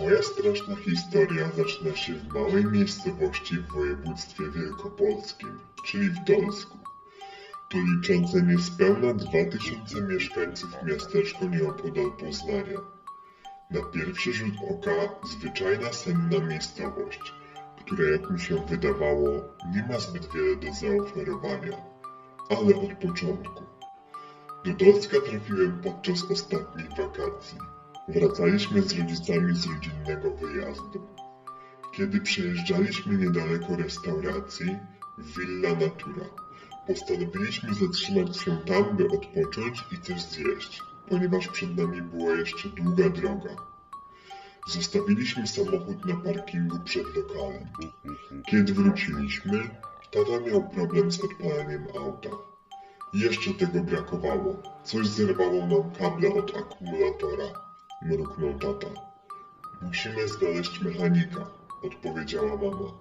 Moja straszna historia zaczyna się w małej miejscowości w województwie wielkopolskim, czyli w Dolsku. To liczące niespełna 2000 mieszkańców miasteczko nieopodal Poznania. Na pierwszy rzut oka zwyczajna senna miejscowość, która jak mi się wydawało nie ma zbyt wiele do zaoferowania, ale od początku. Do Dolska trafiłem podczas ostatnich wakacji. Wracaliśmy z rodzicami z rodzinnego wyjazdu. Kiedy przejeżdżaliśmy niedaleko restauracji Villa Natura, postanowiliśmy zatrzymać się tam, by odpocząć i coś zjeść, ponieważ przed nami była jeszcze długa droga. Zostawiliśmy samochód na parkingu przed lokalem. Kiedy wróciliśmy, tata miał problem z odpaleniem auta. Jeszcze tego brakowało. Coś zerwało nam kable od akumulatora. Mruknął tata. Musimy znaleźć mechanika, odpowiedziała mama.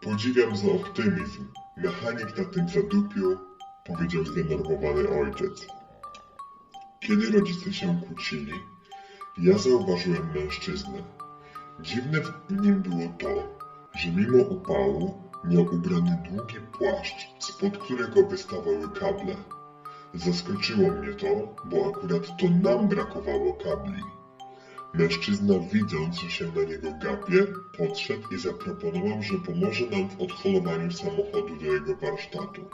Podziwiam za optymizm. Mechanik na tym zadupiu, powiedział zdenerwowany ojciec. Kiedy rodzice się kłócili, ja zauważyłem mężczyznę. Dziwne w nim było to, że mimo upału miał ubrany długi płaszcz, spod którego wystawały kable. Zaskoczyło mnie to, bo akurat to nam brakowało kabli. Mężczyzna, widząc, że się na niego gapię, podszedł i zaproponował, że pomoże nam w odholowaniu samochodu do jego warsztatu.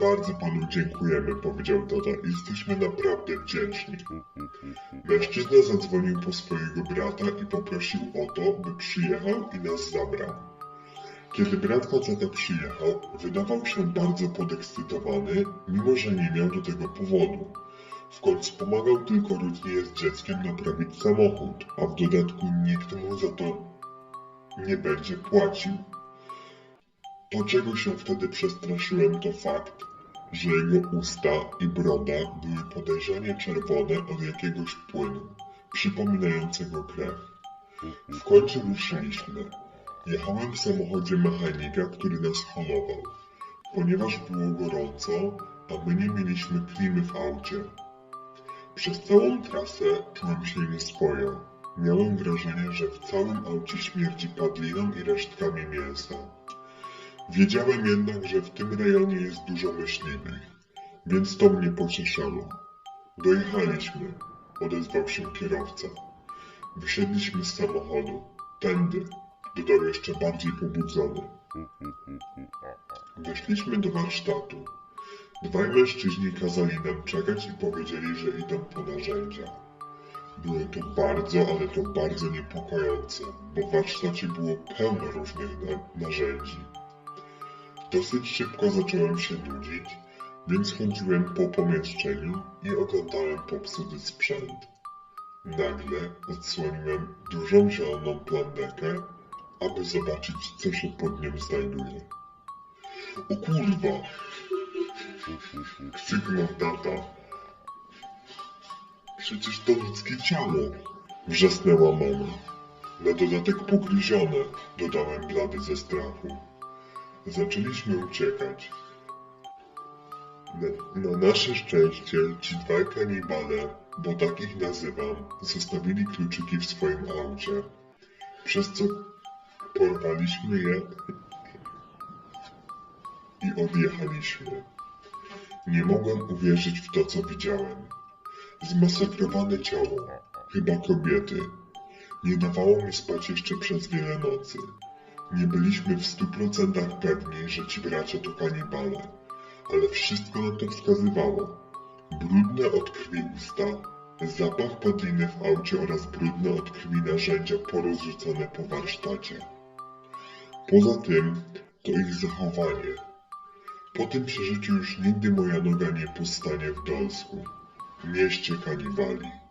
Bardzo panu dziękujemy, powiedział tata. Jesteśmy naprawdę wdzięczni. Mężczyzna zadzwonił po swojego brata i poprosił o to, by przyjechał i nas zabrał. Kiedy brat faceta przyjechał, wydawał się bardzo podekscytowany, mimo że nie miał do tego powodu. W końcu pomagał tylko Rutnie z dzieckiem naprawić samochód, a w dodatku nikt mu za to nie będzie płacił. To, czego się wtedy przestraszyłem, to fakt, że jego usta i broda były podejrzanie czerwone od jakiegoś płynu, przypominającego krew. W końcu ruszyliśmy. Jechałem w samochodzie mechanika, który nas holował, ponieważ było gorąco, a my nie mieliśmy klimy w aucie. Przez całą trasę czułem się nieswojo. Miałem wrażenie, że w całym aucie śmierdzi padliną i resztkami mięsa. Wiedziałem jednak, że w tym rejonie jest dużo myśliwych, więc to mnie pocieszało. Dojechaliśmy, odezwał się kierowca. Wysiedliśmy z samochodu. Tędy, dodał jeszcze bardziej pobudzony. Weszliśmy do warsztatu. Dwaj mężczyźni kazali nam czekać i powiedzieli, że idą po narzędzia. Było to bardzo, ale to bardzo niepokojące, bo w warsztacie było pełno różnych na narzędzi. Dosyć szybko zacząłem się nudzić, więc chodziłem po pomieszczeniu i oglądałem popsuty sprzęt. Nagle odsłoniłem dużą zieloną plandekę, aby zobaczyć, co się pod nią znajduje. O kurwa! Krzyknął tata. Przecież to ludzkie ciało! Wrzasnęła mama. Na dodatek pogryzione, dodałem blady ze strachu. Zaczęliśmy uciekać. Na, na nasze szczęście ci dwaj kanibale, bo tak ich nazywam, zostawili kluczyki w swoim aucie, przez co porwaliśmy je i odjechaliśmy. Nie mogłem uwierzyć w to, co widziałem. Zmasakrowane ciało, chyba kobiety. Nie dawało mi spać jeszcze przez wiele nocy. Nie byliśmy w stu procentach pewni, że ci bracia to kanibale, ale wszystko na to wskazywało. Brudne od krwi usta, zapach padliny w aucie oraz brudne od krwi narzędzia porozrzucane po warsztacie. Poza tym, to ich zachowanie. Po tym przeżyciu już nigdy moja noga nie postanie w Dolsku, mieście kanibali.